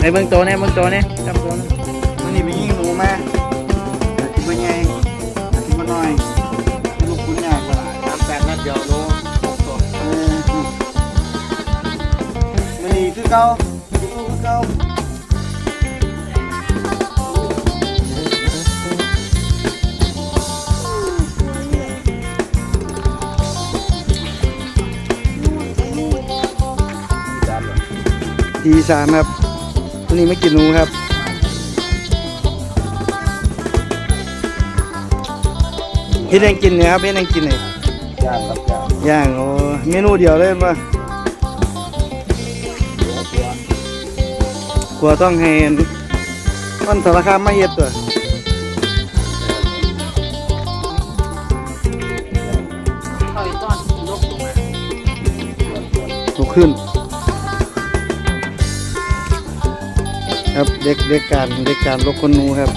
ไอ้เบิ่งโตเนี่ยเบิ่งโตเนี่ยจับโตเนี่ยมันนี่ไปยิงหนูมาอาทิตย์ว่าไงอาทิตย์ว่าน้อยลูกคุณยากกว่าหลายสามแปดนัดเดียวโลหกตัวเออมันนี่คือเก่าคือลูกคือเก่าสามเลยทีสามครับ วันนี้ไม่กินหนูครับ เฮ็ดแดงกินเนี่ยครับเฮ็ดแดงกินเนี่ยย่างครับย่างย่างโอ้เมนูเดียวเลยป่ะตัวตัวกลัวต้องให้มันสารคามมาเฮ็ดตัวเขาอีกตอนลกลงมาลุกขึ้น ครับเด็กเด็กการเด็กการลกคนนูครับ